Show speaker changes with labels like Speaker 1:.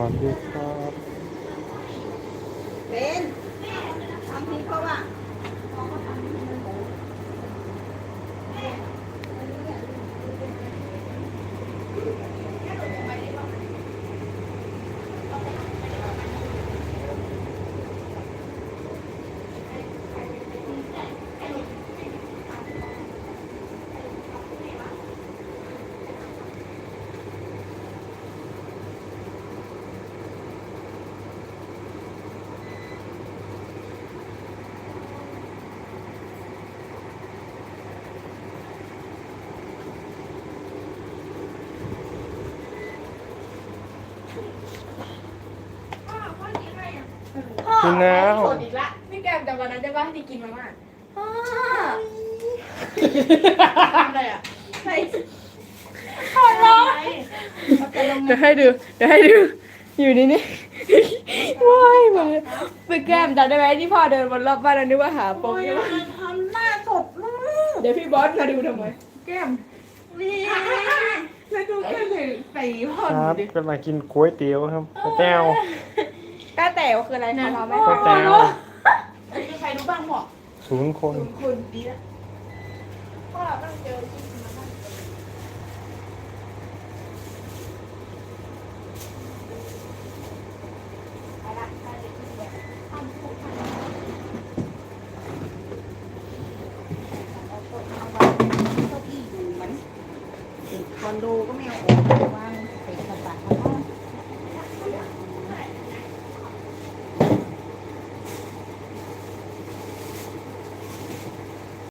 Speaker 1: วัสดีครับ
Speaker 2: เป็นทำทิ้งเพราะว่า
Speaker 1: กินแล้ว
Speaker 3: สดอีกละพี่แกมจำวันนั้นได้ป่ะที่กินมาม่าพ่อทำอะไรอะใส่ขอร้อง
Speaker 4: เดี๋ยวให้ดู เดี๋ยวให้ดู อยู่นี่นี่ว้ายมาพี่แก้มจำได้ไหมที่พ่อเดินบนรอบบ้านแล้วนึกว่าหาโป
Speaker 2: โอ้
Speaker 4: เก
Speaker 2: ย
Speaker 4: มอน
Speaker 2: มันทำหน้าสดมาก
Speaker 4: เดี๋ยวพี่บอสมาดูทำไม
Speaker 3: แก้ม
Speaker 2: นี่
Speaker 3: แล้วดูแก้มใส่ใส่พ่อ
Speaker 1: ค
Speaker 3: หนู
Speaker 1: รับ
Speaker 3: ดิ
Speaker 1: ก็มากินก๋วยเตี๋ยวครับก๋วยเตี๋ยว
Speaker 4: ก้าแต๋วคืออะไรคะเราไม่
Speaker 1: ก๋วย
Speaker 4: เข้าใจ
Speaker 1: เตี๋ยว
Speaker 3: มีใครรู้บ้างบอก
Speaker 1: ศูนย์คน
Speaker 3: คุณดีละพ่อต้องเจอที่มาม่า
Speaker 2: เก้าอี้อยู่เหมือนค อนโดก็ไม่เอาออกวา